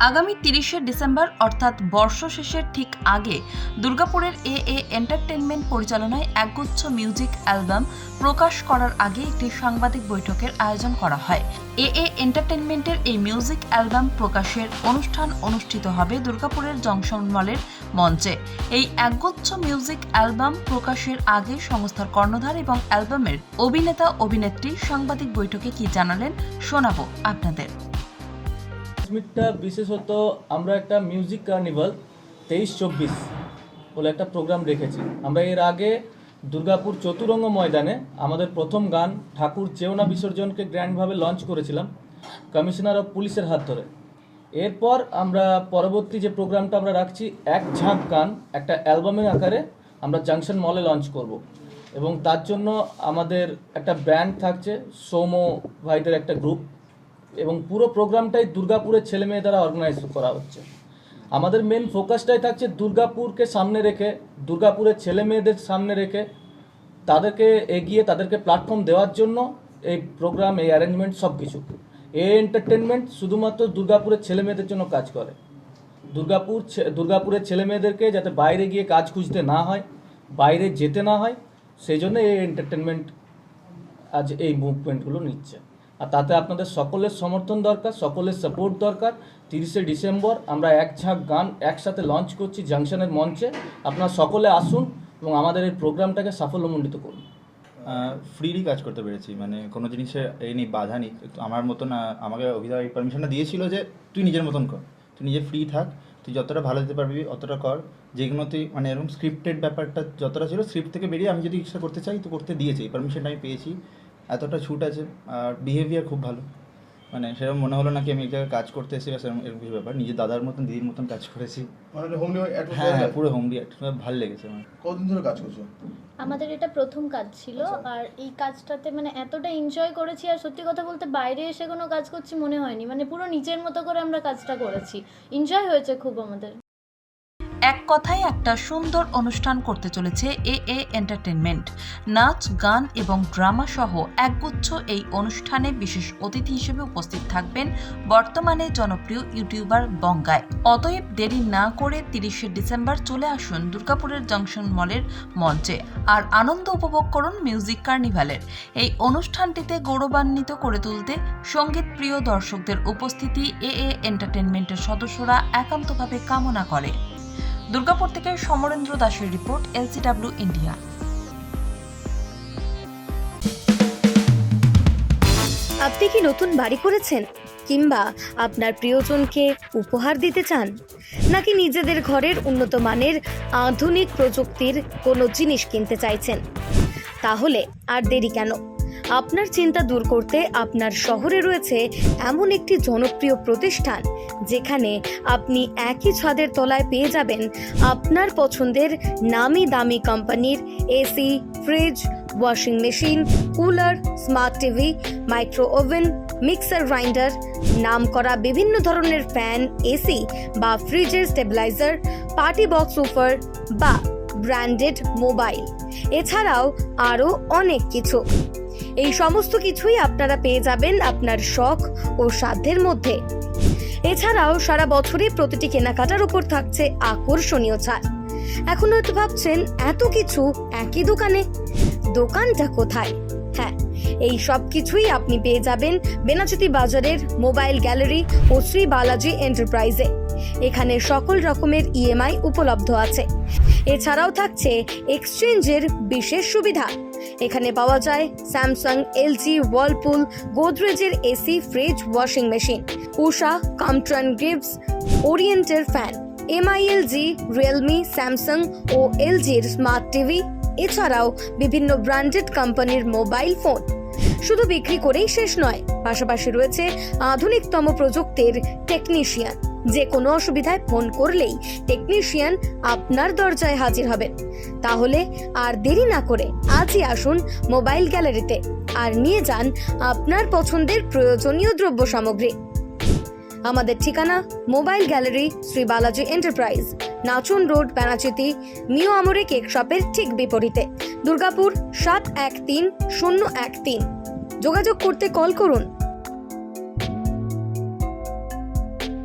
আগামী তিরিশে ডিসেম্বর, অর্থাৎ বর্ষ শেষের ঠিক আগে, দুর্গাপুরের এ এ এন্টারটেনমেন্ট পরিচালনায় একগুচ্ছ মিউজিক অ্যালবাম প্রকাশ করার আগে একটি সাংবাদিক বৈঠকের আয়োজন করা হয়। এ এ এন্টারটেনমেন্টের এই মিউজিক অ্যালবাম প্রকাশের অনুষ্ঠান অনুষ্ঠিত হবে দুর্গাপুরের জংশন মলের মঞ্চে। এই একগুচ্ছ মিউজিক অ্যালবাম প্রকাশের আগে সংস্থার কর্ণধার এবং অ্যালবামের অভিনেতা অভিনেত্রী সাংবাদিক বৈঠকে কি জানালেন, শোনাবো আপনাদের। মিটটা বিশেষত আমরা একটা মিউজিক কার্নিভাল তেইশ চব্বিশ বলে একটা প্রোগ্রাম রেখেছি। আমরা এর আগে দুর্গাপুর চতুরঙ্গ ময়দানে আমাদের প্রথম গান ঠাকুর চেওনা বিসর্জনকে গ্র্যান্ডভাবে লঞ্চ করেছিলাম কমিশনার অফ পুলিশের হাত ধরে। এরপর আমরা পরবর্তী যে প্রোগ্রামটা আমরা রাখছি, এক ঝাঁক গান, একটা অ্যালবামের আকারে আমরা জাংশন মলে লঞ্চ করব। এবং তার জন্য আমাদের একটা ব্যান্ড থাকছে সোমো ভাইদের একটা গ্রুপ এবং পুরো প্রোগ্রামটাই দুর্গাপুরের ছেলে মেয়ে দ্বারা অর্গানাইজ করা হচ্ছে। আমাদের মেন ফোকাসটাই থাকছে দুর্গাপুরকে সামনে রেখে, দুর্গাপুরের ছেলে মেয়েদের সামনে রেখে, তাদেরকে এগিয়ে, তাদেরকে প্ল্যাটফর্ম দেওয়ার জন্য এই প্রোগ্রাম এই অ্যারেঞ্জমেন্ট সব কিছু এই এন্টারটেনমেন্ট শুধুমাত্র দুর্গাপুরের ছেলে মেয়েদের জন্য কাজ করে। দুর্গাপুর দুর্গাপুরের ছেলে মেয়েদেরকে যাতে বাইরে গিয়ে কাজ খুঁজতে না হয়, বাইরে যেতে না হয়, সেই জন্য এই এন্টারটেনমেন্ট আজ এই মুভমেন্টগুলো নিচ্ছে। আর তাতে আপনাদের সকলের সমর্থন দরকার, সকলের সাপোর্ট দরকার। তিরিশে ডিসেম্বর আমরা এক ঝাঁক গান একসাথে লঞ্চ করছি জাংশনের মঞ্চে। আপনারা সকলে আসুন এবং আমাদের এই প্রোগ্রামটাকে সাফল্যমণ্ডিত করুন। ফ্রিলি কাজ করতে পেরেছি মানে কোনো জিনিসে এই নেই, বাধা নেই। আমার মতন আমাকে অভিধা এই পারমিশনটা দিয়েছিল যে তুই নিজের মতন কর, তুই নিজে ফ্রি থাক, তুই যতটা ভালো দিতে পারবি অতটা কর। যেগুলোতেই মানে এরকম স্ক্রিপ্টেড ব্যাপারটা যতটা ছিল স্ক্রিপ্ট থেকে বেরিয়ে আমি যদি ইচ্ছা করতে চাই, তো করতে দিয়েছি। এই পারমিশনটা আমি পেয়েছি। এতটা ছুট আছে আর বিহেভিয়ার খুব ভালো। মানে সেরকম মনে হলো নাকি আমি এক জায়গায় কাজ করতে এসে বা সেরকম এরকম কিছু ব্যাপার। নিজের দাদার মতন দিদির মতন কাজ করেছি। মানে হ্যাঁ হ্যাঁ পুরো হোমলি ভালো লেগেছে আমার। কতদিন ধরে কাজ করছ? আমাদের এটা প্রথম কাজ ছিল আচ্ছা। আর এই কাজটাতে মানে এতটা এনজয় করেছি আর সত্যি কথা বলতে বাইরে এসে কোনো কাজ করছি মনে হয়নি। মানে পুরো নিজের মতো করে আমরা কাজটা করেছি। এনজয় হয়েছে খুব আমাদের। এক কথায় একটা সুন্দর অনুষ্ঠান করতে চলেছে এ এ এন্টারটেনমেন্ট নাচ, গান এবং ড্রামা সহ একগুচ্ছ এই অনুষ্ঠানে বিশেষ অতিথি হিসেবে উপস্থিত থাকবেন বর্তমানে জনপ্রিয় ইউটিউবার বঙ্গায় অতএব দেরি না করে তিরিশে ডিসেম্বর চলে আসুন দুর্গাপুরের জংশন মলের মঞ্চে আর আনন্দ উপভোগ করুন মিউজিক কার্নিভালের। এই অনুষ্ঠানটিতে গৌরবান্বিত করে তুলতে সংগীত প্রিয় দর্শকদের উপস্থিতি এ এ এন্টারটেনমেন্টের সদস্যরা একান্তভাবে কামনা করে। দুর্গাপুর থেকে সমরেন্দ্র দাসের রিপোর্ট, এলসিডাব্লিউ ইন্ডিয়া। আপনি কি নতুন বাড়ি করেছেন? কিংবা আপনার প্রিয়জনকে উপহার দিতে চান? নাকি নিজেদের ঘরের উন্নত মানের আধুনিক প্রযুক্তির কোনো জিনিস কিনতে চাইছেন? তাহলে আর দেরি কেন? আপনার চিন্তা দূর করতে আপনার শহরে রয়েছে এমন একটি জনপ্রিয় প্রতিষ্ঠান, যেখানে আপনি একই ছাদের তলায় পেয়ে যাবেন আপনার পছন্দের নামি দামি কোম্পানির AC fridge washing machine cooler smart TV micro oven mixer grinder নাম করা বিভিন্ন ধরনের ফ্যান এসি বা ফ্রিজের স্টেবিলাইজার পার্টি বক্স উফার বা ব্র্যান্ডেড মোবাইল এছাড়াও আরও অনেক কিছু। এই সমস্ত কিছুই আপনারা পেয়ে যাবেন আপনার শখ ও সাধ্যের মধ্যে। এছাড়াও সারা বছরই প্রতিটি কেনাকাটার উপর থাকছে আকর্ষণীয় ছাড়। এখন হয়তো ভাবছেন, এত কিছু একই দোকানে? দোকানটা কোথায়? হ্যাঁ এই সব কিছুই আপনি পেয়ে যাবেন বেনাচুতি বাজারের মোবাইল গ্যালারি ও শ্রী বালাজি এন্টারপ্রাইজে। এখানে সকল রকমের ইএমআই উপলব্ধ আছে। এছাড়াও থাকছে এক্সচেঞ্জের বিশেষ সুবিধা। এখানে পাওয়া যায় Samsung LG Whirlpool গোদরেজের AC fridge washing machine Usha কামট্রান গিভস ওরিয়েন্টের fan MI LG Realme Samsung ও এলজির স্মার্ট টিভি এছাড়াও বিভিন্ন ব্র্যান্ডেড কোম্পানির মোবাইল ফোন শুধু বিক্রি করেই শেষ নয়, পাশাপাশি রয়েছে আধুনিকতম প্রযুক্তির টেকনিশিয়ান যে কোনো অসুবিধায় ফোন করলেই টেকনিশিয়ান আপনার দরজায় হাজির হবেন। তাহলে আর দেরি না করে আজই আসুন মোবাইল গ্যালারিতে আর নিয়ে যান আপনার পছন্দের প্রয়োজনীয় দ্রব্য সামগ্রী। আমাদের ঠিকানা mobile gallery Shri Balaji enterprise Nachan road, প্যানাচিতি মিও আমরে কেক শপের ঠিক বিপরীতে, দুর্গাপুর সাত এক তিন শূন্য এক তিন। যোগাযোগ করতে কল করুন।